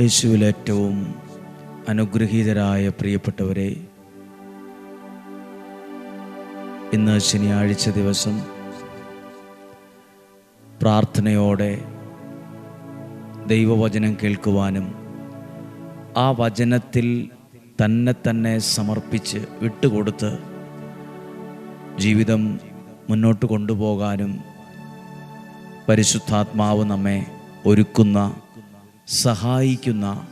യേശുവിൽ ഏറ്റവും അനുഗ്രഹീതരായ പ്രിയപ്പെട്ടവരെ ഇന്ന് ശനിയാഴ്ച ദിവസം പ്രാർത്ഥനയോടെ ദൈവവചനം കേൾക്കുവാനും ആ വചനത്തിൽ തന്നെ തന്നെ സമർപ്പിച്ച് വിട്ടുകൊടുത്ത് ജീവിതം മുന്നോട്ട് കൊണ്ടുപോകാനും പരിശുദ്ധാത്മാവ് നമ്മെ ഒരുക്കുന്ന സഹായിക്കുന്ന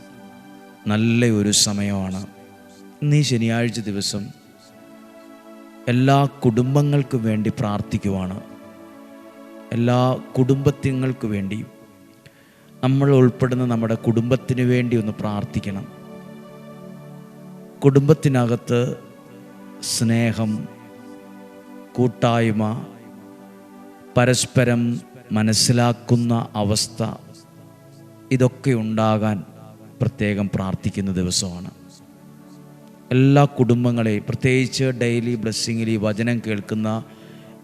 നല്ല ഒരു സമയമാണ്. നീ ശനിയാഴ്ച ദിവസം എല്ലാ കുടുംബങ്ങൾക്കും വേണ്ടി പ്രാർത്ഥിക്കുവാണ്. എല്ലാ കുടുംബത്തിങ്ങൾക്ക് വേണ്ടി നമ്മൾ ഉൾപ്പെടുന്ന നമ്മുടെ കുടുംബത്തിന് വേണ്ടി ഒന്ന് പ്രാർത്ഥിക്കണം. കുടുംബത്തിനകത്ത് സ്നേഹം കൂട്ടായ്മ പരസ്പരം മനസ്സിലാക്കുന്ന അവസ്ഥ ഇതൊക്കെ ഉണ്ടാകാൻ പ്രത്യേകം പ്രാർത്ഥിക്കുന്ന ദിവസമാണ്. എല്ലാ കുടുംബങ്ങളെയും പ്രത്യേകിച്ച് ഡെയിലി ബ്ലെസ്സിങ്ങിൽ ഈ വചനം കേൾക്കുന്ന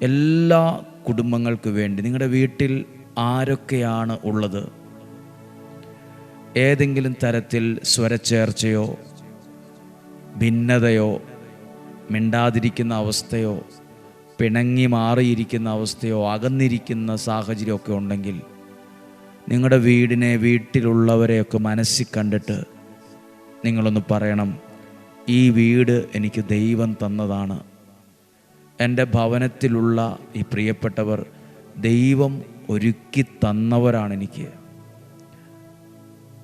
എല്ലാ കുടുംബങ്ങൾക്ക് വേണ്ടി നിങ്ങളുടെ വീട്ടിൽ ആരൊക്കെയാണ് ഉള്ളത്? ഏതെങ്കിലും തരത്തിൽ സ്വരച്ചേർച്ചയോ ഭിന്നതയോ മിണ്ടാതിരിക്കുന്ന അവസ്ഥയോ പിണങ്ങി മാറിയിരിക്കുന്ന അവസ്ഥയോ അകന്നിരിക്കുന്ന സാഹചര്യമൊക്കെ ഉണ്ടെങ്കിൽ നിങ്ങളുടെ വീടിനെ വീട്ടിലുള്ളവരെയൊക്കെ മനസ്സിൽ കണ്ടിട്ട് നിങ്ങളൊന്ന് പറയണം ഈ വീട് എനിക്ക് ദൈവം തന്നതാണ്. എന്റെ ഭവനത്തിലുള്ള ഈ പ്രിയപ്പെട്ടവർ ദൈവം ഒരുക്കി തന്നവരാണ് എനിക്ക്.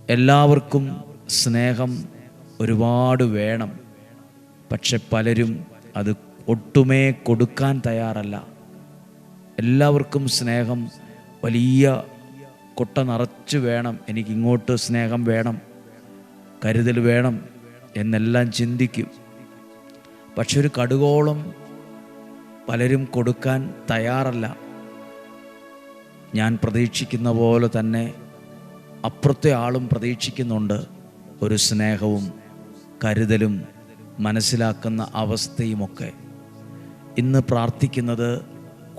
എല്ലാവർക്കും സ്നേഹം ഒരുപാട് വേണം. പക്ഷെ പലരും അത് ഒട്ടുമേ കൊടുക്കാൻ തയ്യാറല്ല. എല്ലാവർക്കും സ്നേഹം വലിയ കൊട്ട നിറച്ച് വേണം. എനിക്കിങ്ങോട്ട് സ്നേഹം വേണം. കരുതൽ വേണം എന്നെല്ലാം ചിന്തിക്കും. പക്ഷെ ഒരു കടുകോളം പലരും കൊടുക്കാൻ തയ്യാറല്ല. ഞാൻ പ്രതീക്ഷിക്കുന്ന പോലെ തന്നെ അപ്പുറത്തെ ആളും പ്രതീക്ഷിക്കുന്നുണ്ട്. ഒരു സ്നേഹവും കരുതലും മനസ്സിലാക്കുന്ന അവസ്ഥയുമൊക്കെ. ഇന്ന് പ്രാർത്ഥിക്കുന്നത്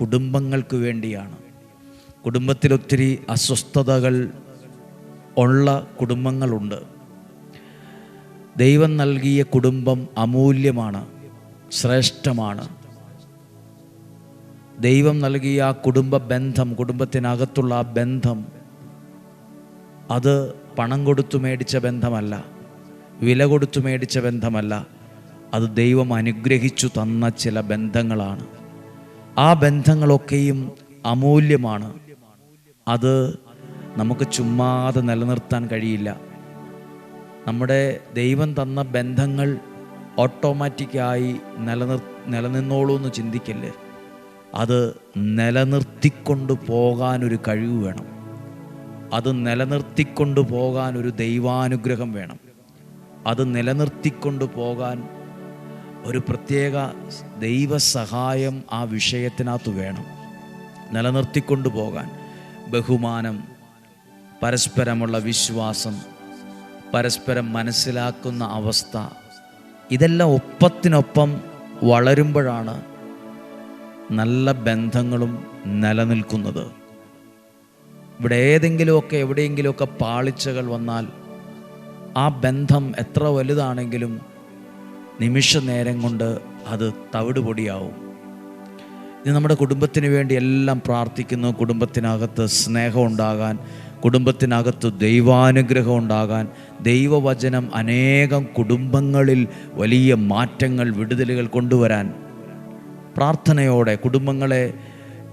കുടുംബങ്ങൾക്ക് വേണ്ടിയാണ്. കുടുംബത്തിലൊത്തിരി അസ്വസ്ഥതകൾ ഉള്ള കുടുംബങ്ങളുണ്ട്. ദൈവം നൽകിയ കുടുംബം അമൂല്യമാണ് ശ്രേഷ്ഠമാണ്. ദൈവം നൽകിയ ആ കുടുംബ ബന്ധം കുടുംബത്തിനകത്തുള്ള ആ ബന്ധം അത് പണം കൊടുത്തു മേടിച്ച ബന്ധമല്ല വില കൊടുത്തു മേടിച്ച ബന്ധമല്ല അത് ദൈവം അനുഗ്രഹിച്ചു തന്ന ചില ബന്ധങ്ങളാണ്. ആ ബന്ധങ്ങളൊക്കെയും അമൂല്യമാണ്. അത് നമുക്ക് ചുമ്മാതെ നിലനിർത്താൻ കഴിയില്ല. നമ്മുടെ ദൈവം തന്ന ബന്ധങ്ങൾ ഓട്ടോമാറ്റിക്കായി നിലനിർ നിലനിന്നോളൂ എന്ന് ചിന്തിക്കല്ലേ? അത് നിലനിർത്തിക്കൊണ്ട് പോകാനൊരു കഴിവ് വേണം. അത് നിലനിർത്തിക്കൊണ്ട് പോകാൻ ഒരു ദൈവാനുഗ്രഹം വേണം. അത് നിലനിർത്തിക്കൊണ്ട് പോകാൻ ഒരു പ്രത്യേക ദൈവസഹായം ആ വിഷയത്തിനകത്ത് വേണം. നിലനിർത്തിക്കൊണ്ട് പോകാൻ. ബഹുമാനം പരസ്പരമുള്ള വിശ്വാസം പരസ്പരം മനസ്സിലാക്കുന്ന അവസ്ഥ ഇതെല്ലാം ഒപ്പത്തിനൊപ്പം വളരുമ്പോഴാണ് നല്ല ബന്ധങ്ങളും നിലനിൽക്കുന്നത്. ഇവിടെ ഏതെങ്കിലുമൊക്കെ എവിടെയെങ്കിലുമൊക്കെ പാളിച്ചകൾ വന്നാൽ ആ ബന്ധം എത്ര വലുതാണെങ്കിലും നിമിഷ നേരം കൊണ്ട് അത് തവിടുപൊടിയാവും. ഇത് നമ്മുടെ കുടുംബത്തിന് വേണ്ടി എല്ലാം പ്രാർത്ഥിക്കുന്നു. കുടുംബത്തിനകത്ത് സ്നേഹം ഉണ്ടാകാൻ കുടുംബത്തിനകത്ത് ദൈവാനുഗ്രഹം ഉണ്ടാകാൻ ദൈവവചനം അനേകം കുടുംബങ്ങളിൽ വലിയ മാറ്റങ്ങൾ വിടുതലുകൾ കൊണ്ടുവരാൻ പ്രാർത്ഥനയോടെ കുടുംബങ്ങളെ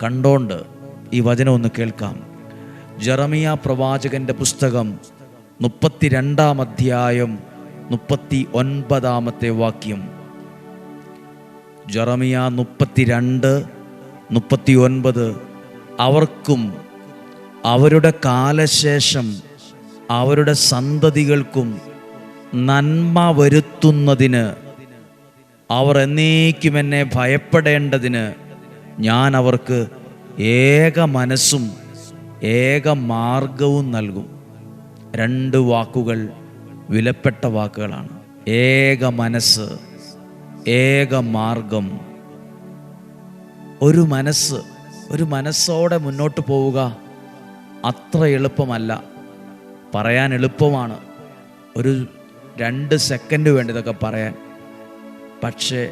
കണ്ടോണ്ട് ഈ വചനം ഒന്ന് കേൾക്കാം. ജറമിയ പ്രവാചകന്റെ പുസ്തകം മുപ്പത്തിരണ്ടാം അധ്യായം മുപ്പത്തി ഒൻപതാമത്തെ വാക്യം. ജറമിയ മുപ്പത്തിരണ്ട് മുപ്പത്തി ഒൻപത് അവർക്കും അവരുടെ കാലശേഷം അവരുടെ സന്തതികൾക്കും നന്മ വരുത്തുന്നതിന് അവർ എന്നേക്കും എന്നെ ഭയപ്പെടേണ്ടതിന് ഞാൻ അവർക്ക് ഏക മനസ്സും ഏക മാർഗവും നൽകും. രണ്ട് വാക്കുകൾ വിലപ്പെട്ട വാക്കുകളാണ്. ഏക മനസ്സ് ഏക മാർഗം ഒരു മനസ്സ് ഒരു മനസ്സോടെ മുന്നോട്ട് പോവുക അത്ര എളുപ്പമല്ല. പറയാൻ എളുപ്പമാണ്. ഒരു രണ്ട് സെക്കൻഡ് വേണ്ടി ഇതൊക്കെ പറയാൻ. പക്ഷേ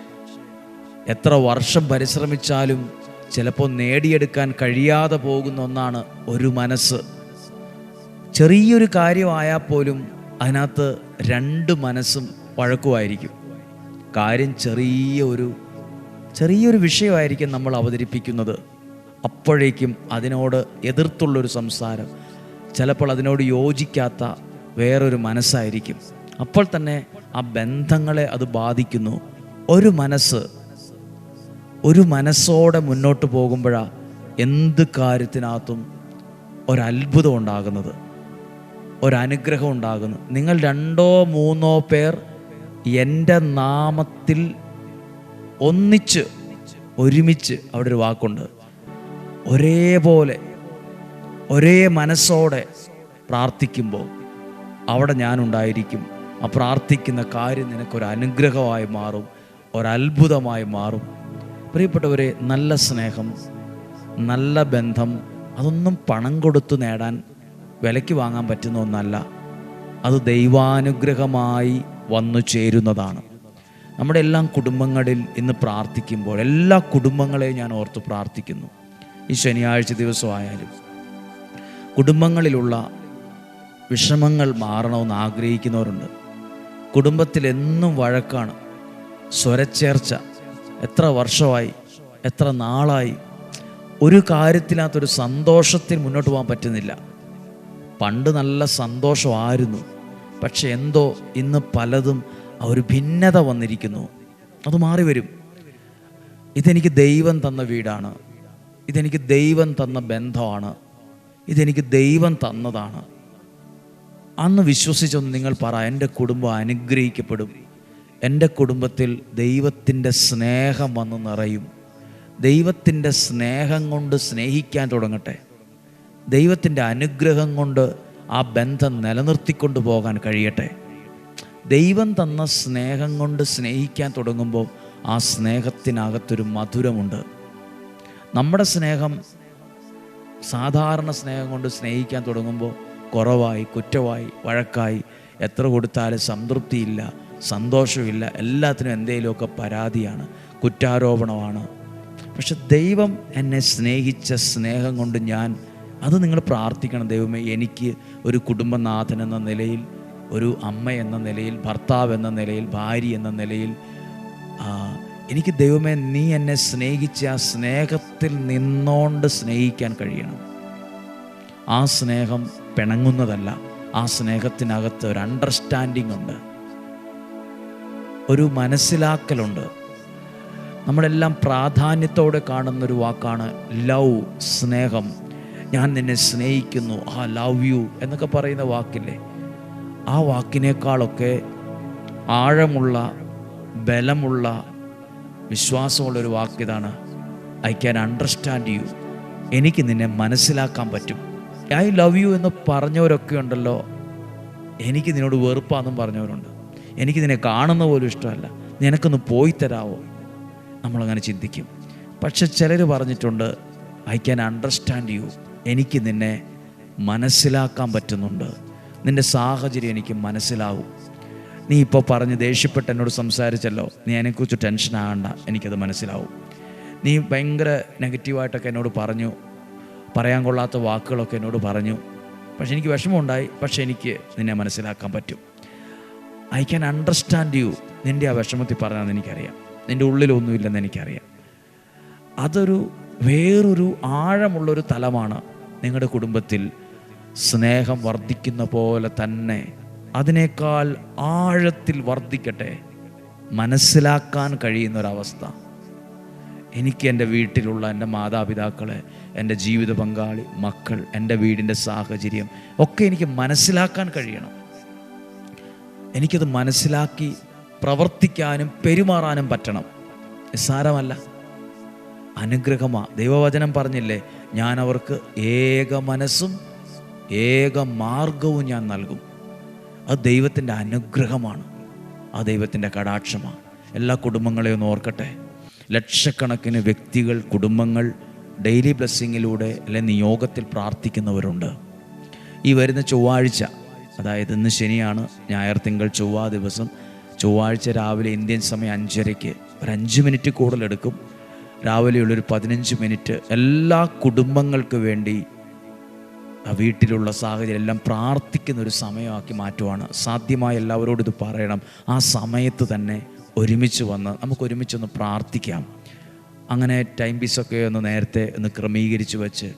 എത്ര വർഷം പരിശ്രമിച്ചാലും ചിലപ്പോൾ നേടിയെടുക്കാൻ കഴിയാതെ പോകുന്ന ഒന്നാണ് ഒരു മനസ്സ്. ചെറിയൊരു കാര്യമായാൽ പോലും അതിനകത്ത് രണ്ട് മനസ്സും വഴക്കുമായിരിക്കും. കാര്യം ചെറിയ ഒരു ചെറിയൊരു വിഷയമായിരിക്കും നമ്മൾ അവതരിപ്പിക്കുന്നത്. അപ്പോഴേക്കും അതിനോട് എതിർത്തുള്ളൊരു സംസാരം ചിലപ്പോൾ അതിനോട് യോജിക്കാത്ത വേറൊരു മനസ്സായിരിക്കും. അപ്പോൾ തന്നെ ആ ബന്ധങ്ങളെ അത് ബാധിക്കുന്നു. ഒരു മനസ്സ് ഒരു മനസ്സോടെ മുന്നോട്ട് പോകുമ്പോഴാണ് എന്ത് കാര്യത്തിനകത്തും ഒരത്ഭുതം ഉണ്ടാകുന്നത് ഒരനുഗ്രഹം ഉണ്ടാകുന്നു നിങ്ങൾ രണ്ടോ മൂന്നോ പേർ എന്റെ നാമത്തിൽ ഒന്നിച്ച് ഒരുമിച്ച് അവിടെ ഒരു വാക്കുണ്ട്. ഒരേപോലെ ഒരേ മനസ്സോടെ പ്രാർത്ഥിക്കുമ്പോൾ അവിടെ ഞാനുണ്ടായിരിക്കും. ആ പ്രാർത്ഥിക്കുന്ന കാര്യം നിനക്കൊരു അനുഗ്രഹമായി മാറും ഒരത്ഭുതമായി മാറും. പ്രിയപ്പെട്ടവരെ നല്ല സ്നേഹം നല്ല ബന്ധം അതൊന്നും പണം കൊടുത്തു നേടാൻ വിലയ്ക്ക് വാങ്ങാൻ പറ്റുന്ന ഒന്നല്ല. അത് ദൈവാനുഗ്രഹമായി വന്നു ചേരുന്നതാണ്. നമ്മുടെ എല്ലാ കുടുംബങ്ങളിൽ ഇന്ന് പ്രാർത്ഥിക്കുമ്പോൾ എല്ലാ കുടുംബങ്ങളെയും ഞാൻ ഓർത്ത് പ്രാർത്ഥിക്കുന്നു. ഈ ശനിയാഴ്ച ദിവസമായാലും കുടുംബങ്ങളിലുള്ള വിഷമങ്ങൾ മാറണമെന്ന് ആഗ്രഹിക്കുന്നവരുണ്ട്. കുടുംബത്തിൽ എന്നും വഴക്കാണ്. സ്വരച്ചേർച്ച. എത്ര വർഷമായി എത്ര നാളായി. ഒരു കാര്യത്തിനകത്തൊരു സന്തോഷത്തിൽ മുന്നോട്ട് പോകാൻ പറ്റുന്നില്ല. പണ്ട് നല്ല സന്തോഷമായിരുന്നു. പക്ഷെ എന്തോ ഇന്ന് പലതും ആ ഒരു ഭിന്നത വന്നിരിക്കുന്നു. അത് മാറി വരും. ഇതെനിക്ക് ദൈവം തന്ന വീടാണ്. ഇതെനിക്ക് ദൈവം തന്ന ബന്ധമാണ്. ഇതെനിക്ക് ദൈവം തന്നതാണ്. അന്ന് വിശ്വസിച്ചൊന്ന് നിങ്ങൾ പറ എന്റെ കുടുംബം അനുഗ്രഹിക്കപ്പെടും. എന്റെ കുടുംബത്തിൽ ദൈവത്തിന്റെ സ്നേഹം വന്ന് നിറയും. ദൈവത്തിന്റെ സ്നേഹം കൊണ്ട് സ്നേഹിക്കാൻ തുടങ്ങട്ടെ. ദൈവത്തിന്റെ അനുഗ്രഹം കൊണ്ട് ആ ബന്ധം നിലനിർത്തിക്കൊണ്ട് പോകാൻ കഴിയട്ടെ. ദൈവം തന്ന സ്നേഹം കൊണ്ട് സ്നേഹിക്കാൻ തുടങ്ങുമ്പോൾ ആ സ്നേഹത്തിനകത്തൊരു മധുരമുണ്ട്. നമ്മുടെ സ്നേഹം സാധാരണ സ്നേഹം കൊണ്ട് സ്നേഹിക്കാൻ തുടങ്ങുമ്പോൾ കുറവായി കുറ്റമായി വഴക്കായി എത്ര കൊടുത്താലും സംതൃപ്തിയില്ല സന്തോഷമില്ല എല്ലാത്തിനും എന്തെങ്കിലുമൊക്കെ പരാതിയാണ് കുറ്റാരോപണമാണ്. പക്ഷെ ദൈവം എന്നെ സ്നേഹിച്ച സ്നേഹം കൊണ്ട് ഞാൻ അത് നിങ്ങൾ പ്രാർത്ഥിക്കണം. ദൈവമേ എനിക്ക് ഒരു കുടുംബനാഥൻ എന്ന നിലയിൽ ഒരു അമ്മ എന്ന നിലയിൽ ഭർത്താവ് എന്ന നിലയിൽ ഭാര്യ എന്ന നിലയിൽ എനിക്ക് ദൈവമേ നീ എന്നെ സ്നേഹിച്ച ആ സ്നേഹത്തിൽ നിന്നോണ്ട് സ്നേഹിക്കാൻ കഴിയണം. ആ സ്നേഹം പിണങ്ങുന്നതല്ല. ആ സ്നേഹത്തിനകത്ത് ഒരു അണ്ടർസ്റ്റാൻഡിംഗ് ഉണ്ട്. ഒരു മനസ്സിലാക്കലുണ്ട്. നമ്മളെല്ലാം പ്രാധാന്യത്തോടെ കാണുന്നൊരു വാക്കാണ് ലവ് സ്നേഹം. ഞാൻ നിന്നെ സ്നേഹിക്കുന്നു ആ ലവ് യു എന്നൊക്കെ പറയുന്ന വാക്കില്ലേ? ആ വാക്കിനേക്കാളൊക്കെ ആഴമുള്ള ബലമുള്ള വിശ്വാസമുള്ളൊരു വാക്കിതാണ് ഐ ക്യാൻ അണ്ടർസ്റ്റാൻഡ് യു എനിക്ക് നിന്നെ മനസ്സിലാക്കാൻ പറ്റും. ഐ ലവ് യു എന്ന് പറഞ്ഞവരൊക്കെ ഉണ്ടല്ലോ. എനിക്ക് നിന്നോട് വെറുപ്പാന്നും പറഞ്ഞവരുണ്ട്. എനിക്ക് നിന്നെ കാണുന്ന പോലും ഇഷ്ടമല്ല. നിനക്കൊന്ന് പോയി തരാവോ? നമ്മളങ്ങനെ ചിന്തിക്കും. പക്ഷെ ചിലർ പറഞ്ഞിട്ടുണ്ട് ഐ ക്യാൻ അണ്ടർസ്റ്റാൻഡ് യു എനിക്ക് നിന്നെ മനസ്സിലാക്കാൻ പറ്റുന്നുണ്ട്. നിന്റെ സാഹചര്യം എനിക്ക് മനസ്സിലാവും. നീ ഇപ്പോൾ പറഞ്ഞ് ദേഷ്യപ്പെട്ട് എന്നോട് സംസാരിച്ചല്ലോ. നീ അതിനെക്കുറിച്ച് ടെൻഷൻ ആകണ്ട. എനിക്കത് മനസ്സിലാവും. നീ ഭയങ്കര നെഗറ്റീവായിട്ടൊക്കെ എന്നോട് പറഞ്ഞു. പറയാൻ കൊള്ളാത്ത വാക്കുകളൊക്കെ എന്നോട് പറഞ്ഞു. പക്ഷെ എനിക്ക് വിഷമമുണ്ടായി. പക്ഷെ എനിക്ക് നിന്നെ മനസ്സിലാക്കാൻ പറ്റും. ഐ ക്യാൻ അണ്ടർസ്റ്റാൻഡ് യു നിന്റെ ആ വിഷമത്തിൽ പറഞ്ഞാൽ എനിക്കറിയാം. നിന്റെ ഉള്ളിലൊന്നുമില്ലെന്ന് എനിക്കറിയാം. അതൊരു വേറൊരു ആഴമുള്ളൊരു തലമാണ് നിങ്ങളുടെ കുടുംബത്തിൽ സ്നേഹം വർദ്ധിക്കുന്ന പോലെ തന്നെ അതിനേക്കാൾ ആഴത്തിൽ വർദ്ധിക്കട്ടെ മനസ്സിലാക്കാൻ കഴിയുന്ന ഒരവസ്ഥ എനിക്ക് എന്റെ വീട്ടിലുള്ള എന്റെ മാതാപിതാക്കളെ എന്റെ ജീവിത പങ്കാളി മക്കൾ എന്റെ വീടിന്റെ സാഹചര്യം ഒക്കെ എനിക്ക് മനസ്സിലാക്കാൻ കഴിയണം. എനിക്കത് മനസ്സിലാക്കി പ്രവർത്തിക്കാനും പെരുമാറാനും പറ്റണം. നിസ്സാരമല്ല അനുഗ്രഹമാ. ദൈവവചനം പറഞ്ഞില്ലേ ഞാൻ അവർക്ക് ഏക മനസ്സും ഏക മാർഗവും ഞാൻ നൽകും. അത് ദൈവത്തിന്റെ അനുഗ്രഹമാണ്. ആ ദൈവത്തിന്റെ കടാക്ഷമാണ്. എല്ലാ കുടുംബങ്ങളെയും ഓർക്കട്ടെ. ലക്ഷക്കണക്കിന് വ്യക്തികൾ കുടുംബങ്ങൾ ഡെയിലി ബ്ലെസ്സിങ്ങിലൂടെ അല്ലെങ്കിൽ നിയോഗത്തിൽ പ്രാർത്ഥിക്കുന്നവരുണ്ട്. ഈ വരുന്ന ചൊവ്വാഴ്ച അതായത് ഇന്ന് ശനിയാണ് ഞായർ തിങ്കൾ ചൊവ്വ ദിവസം ചൊവ്വാഴ്ച രാവിലെ ഇന്ത്യൻ സമയം അഞ്ചരയ്ക്ക് ഒരു അഞ്ച് മിനിറ്റ് കൂടുതലെടുക്കും. രാവിലെയുള്ളൊരു പതിനഞ്ച് മിനിറ്റ് എല്ലാ കുടുംബങ്ങൾക്ക് വേണ്ടി ആ വീട്ടിലുള്ള സാഹചര്യം എല്ലാം പ്രാർത്ഥിക്കുന്ന ഒരു സമയമാക്കി മാറ്റുവാണ്. സാധ്യമായ എല്ലാവരോടും ഇത് പറയണം. ആ സമയത്ത് തന്നെ ഒരുമിച്ച് വന്ന് നമുക്ക് ഒരുമിച്ചൊന്ന് പ്രാർത്ഥിക്കാം. അങ്ങനെ ടൈം പീസൊക്കെ ഒന്ന് നേരത്തെ ഒന്ന് ക്രമീകരിച്ച് വെച്ച്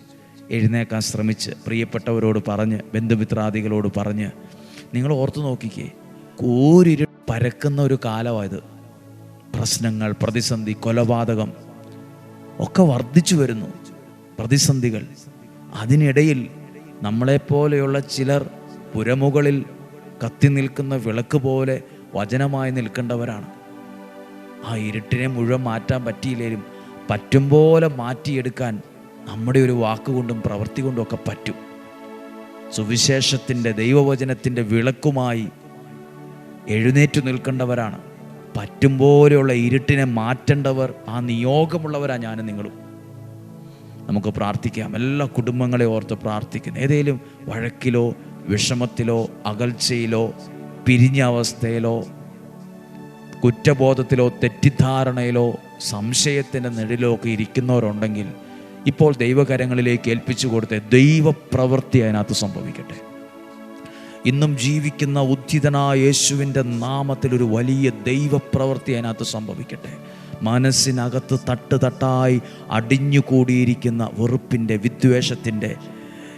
എഴുന്നേക്കാൻ ശ്രമിച്ച് പ്രിയപ്പെട്ടവരോട് പറഞ്ഞ് ബന്ധുമിത്രാദികളോട് പറഞ്ഞ് നിങ്ങൾ ഓർത്തു നോക്കിക്കേ കോരിരു പരക്കുന്ന ഒരു കാലമായത്. പ്രശ്നങ്ങൾ പ്രതിസന്ധി കൊലപാതകം ഒക്കെ വർദ്ധിച്ചു വരുന്നു. പ്രതിസന്ധികൾ അതിനിടയിൽ നമ്മളെപ്പോലെയുള്ള ചിലർ പുരമുകളിൽ കത്തി നിൽക്കുന്ന വിളക്ക് പോലെ വചനമായി നിൽക്കേണ്ടവരാണ്. ആ ഇരുട്ടിനെ മുഴുവൻ മാറ്റാൻ പറ്റിയില്ലേലും പറ്റും പോലെ മാറ്റിയെടുക്കാൻ നമ്മുടെ ഒരു വാക്കുകൊണ്ടും പ്രവൃത്തി കൊണ്ടും ഒക്കെ പറ്റും. സുവിശേഷത്തിന്റെ ദൈവവചനത്തിന്റെ വിളക്കുമായി എഴുന്നേറ്റു നിൽക്കേണ്ടവരാണ്. പറ്റും പോലെയുള്ള ഇരുട്ടിനെ മാറ്റേണ്ടവർ ആ നിയോഗമുള്ളവരാണ് ഞാനും നിങ്ങളും. നമുക്ക് പ്രാർത്ഥിക്കാം. എല്ലാ കുടുംബങ്ങളെ ഓർത്ത് പ്രാർത്ഥിക്കുന്നു. ഏതെങ്കിലും വഴക്കിലോ വിഷമത്തിലോ അകൽച്ചയിലോ പിരിഞ്ഞ അവസ്ഥയിലോ കുറ്റബോധത്തിലോ തെറ്റിദ്ധാരണയിലോ സംശയത്തിന്റെ നിഴലിലോ ഒക്കെ ഇരിക്കുന്നവരുണ്ടെങ്കിൽ ഇപ്പോൾ ദൈവകരങ്ങളിലേക്ക് ഏൽപ്പിച്ചു കൊടുത്ത ദൈവപ്രവൃത്തി അതിനകത്ത് സംഭവിക്കട്ടെ. ഇന്നും ജീവിക്കുന്ന ഉദ്ധിതനായ യേശുവിന്റെ നാമത്തിൽ ഒരു വലിയ ദൈവപ്രവൃത്തി അതിനകത്ത് സംഭവിക്കട്ടെ. മനസ്സിനകത്ത് തട്ട് തട്ടായി അടിഞ്ഞുകൂടിയിരിക്കുന്ന വെറുപ്പിന്റെ വിദ്വേഷത്തിന്റെ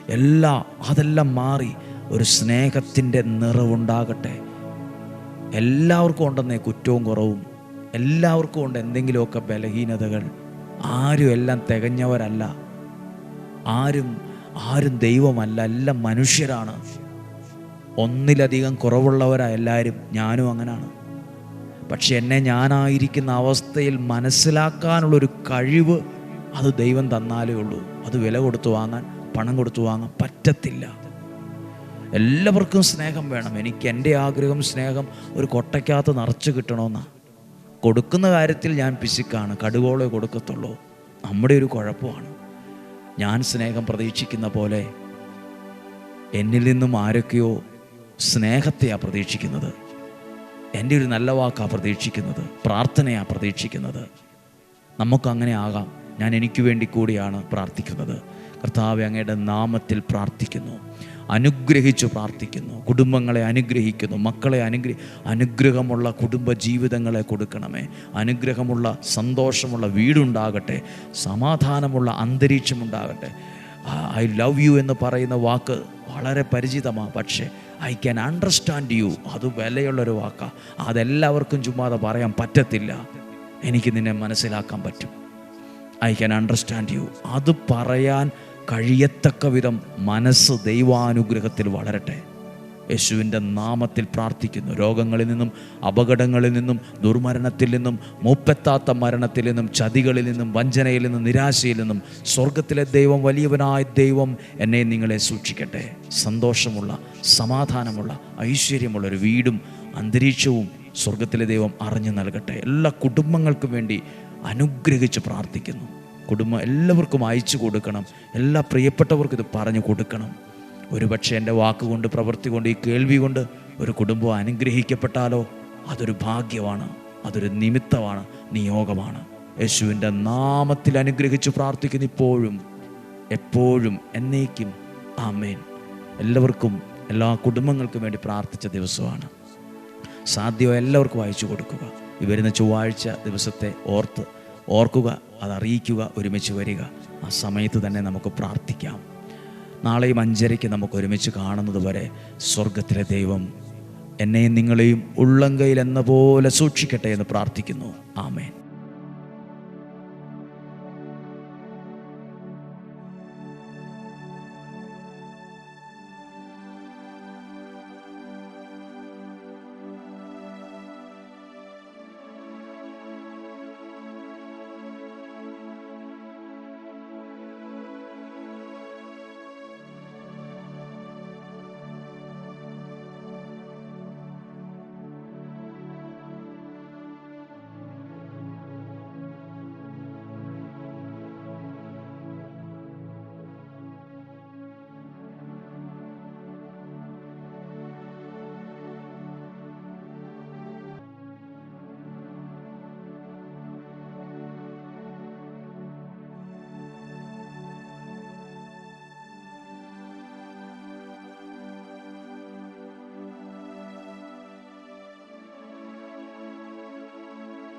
എല്ലാ അതെല്ലാം മാറി ഒരു സ്നേഹത്തിന്റെ നിറവുണ്ടാകട്ടെ. എല്ലാവർക്കും ഉണ്ടെന്നേ കുറ്റവും കുറവും. എല്ലാവർക്കും ഉണ്ട് എന്തെങ്കിലുമൊക്കെ ബലഹീനതകൾ. ആരും എല്ലാം തികഞ്ഞവരല്ല. ആരും ആരും ദൈവമല്ല. എല്ലാം മനുഷ്യരാണ്. ഒന്നിലധികം കുറവുള്ളവരാ എല്ലാവരും. ഞാനും അങ്ങനാണ്. പക്ഷെ എന്നെ ഞാനായിരിക്കുന്ന അവസ്ഥയിൽ മനസ്സിലാക്കാനുള്ളൊരു കഴിവ് അത് ദൈവം തന്നാലേ ഉള്ളൂ. അത് വില കൊടുത്തു വാങ്ങാൻ പണം കൊടുത്തു വാങ്ങാൻ പറ്റത്തില്ല. എല്ലാവർക്കും സ്നേഹം വേണം. എനിക്ക് എന്റെ ആഗ്രഹം സ്നേഹം ഒരു കൊട്ടയ്ക്കകത്ത് നിറച്ച് കിട്ടണമെന്നാണ് കൊടുക്കുന്ന കാര്യത്തിൽ ഞാൻ പിശുക്കാണ്. കടുവോളെ കൊടുക്കത്തുള്ളൂ. നമ്മുടെ ഒരു കുഴപ്പമാണ്. ഞാൻ സ്നേഹം പ്രതീക്ഷിക്കുന്ന പോലെ എന്നിൽ നിന്നും ആരൊക്കെയോ സ്നേഹത്തെയാണ് പ്രതീക്ഷിക്കുന്നത്. എന്റെ ഒരു നല്ല വാക്കാണ് പ്രതീക്ഷിക്കുന്നത് പ്രാർത്ഥനയാണ് പ്രതീക്ഷിക്കുന്നത്. നമുക്കങ്ങനെ ആകാം. ഞാൻ എനിക്ക് വേണ്ടി കൂടിയാണ് പ്രാർത്ഥിക്കുന്നത്. കർത്താവ് അങ്ങയുടെ നാമത്തിൽ പ്രാർത്ഥിക്കുന്നു. അനുഗ്രഹിച്ചു പ്രാർത്ഥിക്കുന്നു. കുടുംബങ്ങളെ അനുഗ്രഹിക്കുന്നു. മക്കളെ അനുഗ്രഹ അനുഗ്രഹമുള്ള കുടുംബ ജീവിതങ്ങളെ കൊടുക്കണമേ. അനുഗ്രഹമുള്ള സന്തോഷമുള്ള വീടുണ്ടാകട്ടെ. സമാധാനമുള്ള അന്തരീക്ഷമുണ്ടാകട്ടെ ഐ ലവ് യു എന്ന് പറയുന്ന വാക്ക് വളരെ പരിചിതമാണ് പക്ഷേ ഐ ക്യാൻ അണ്ടർസ്റ്റാൻഡ് യു അത് വിലയുള്ളൊരു വാക്കാണ് അതെല്ലാവർക്കും ചുമ്മാതെ പറയാൻ പറ്റത്തില്ല. എനിക്ക് നിന്നെ മനസ്സിലാക്കാൻ പറ്റും. ഐ ക്യാൻ അണ്ടർസ്റ്റാൻഡ് യു അത് പറയാൻ കഴിയത്തക്ക വിധം മനസ്സ് ദൈവാനുഗ്രഹത്തിൽ വളരട്ടെ. യേശുവിന്റെ നാമത്തിൽ പ്രാർത്ഥിക്കുന്നു. രോഗങ്ങളിൽ നിന്നും അപകടങ്ങളിൽ നിന്നും ദുർമരണത്തിൽ നിന്നും മൂപ്പെത്താത്ത മരണത്തിൽ നിന്നും ചതികളിൽ നിന്നും വഞ്ചനയിൽ നിന്നും നിരാശയിൽ നിന്നും സ്വർഗത്തിലെ ദൈവം വലിയവനായ ദൈവം എന്നെ നിങ്ങളെ സൂക്ഷിക്കട്ടെ. സന്തോഷമുള്ള സമാധാനമുള്ള ഐശ്വര്യമുള്ള ഒരു വീടും അന്തരീക്ഷവും സ്വർഗത്തിലെ ദൈവം അറിഞ്ഞു നൽകട്ടെ. എല്ലാ കുടുംബങ്ങൾക്കും വേണ്ടി അനുഗ്രഹിച്ച് പ്രാർത്ഥിക്കുന്നു. കുടുംബം എല്ലാവർക്കും അയച്ചു കൊടുക്കണം. എല്ലാ പ്രിയപ്പെട്ടവർക്കും ഇത് പറഞ്ഞു കൊടുക്കണം. ഒരുപക്ഷെ എന്റെ വാക്കുകൊണ്ട് പ്രവൃത്തി കൊണ്ട് ഈ കേൾവി കൊണ്ട് ഒരു കുടുംബം അനുഗ്രഹിക്കപ്പെട്ടാലോ? അതൊരു ഭാഗ്യമാണ് അതൊരു നിമിത്തമാണ് നിയോഗമാണ്. യേശുവിന്റെ നാമത്തിൽ അനുഗ്രഹിച്ച് പ്രാർത്ഥിക്കുന്ന ഇപ്പോഴും എപ്പോഴും എന്നേക്കും ആമേൻ. എല്ലാവർക്കും എല്ലാ കുടുംബങ്ങൾക്കും വേണ്ടി പ്രാർത്ഥിച്ച ദിവസമാണ്. സാധ്യമോ എല്ലാവർക്കും വായിച്ചു കൊടുക്കുക. ഈ വരുന്ന ചൊവ്വാഴ്ച ദിവസത്തെ ഓർത്ത് ഓർക്കുക അത് അറിയിക്കുക ഒരുമിച്ച് വരിക. ആ സമയത്ത് തന്നെ നമുക്ക് പ്രാർത്ഥിക്കാം. നാളെയും അഞ്ചരയ്ക്ക് നമുക്ക് ഒരുമിച്ച് കാണുന്നത് വരെ സ്വർഗത്തിലെ ദൈവം എന്നെയും നിങ്ങളെയും ഉള്ളങ്കയിൽ എന്ന പോലെ സൂക്ഷിക്കട്ടെ എന്ന് പ്രാർത്ഥിക്കുന്നു. ആമേൻ.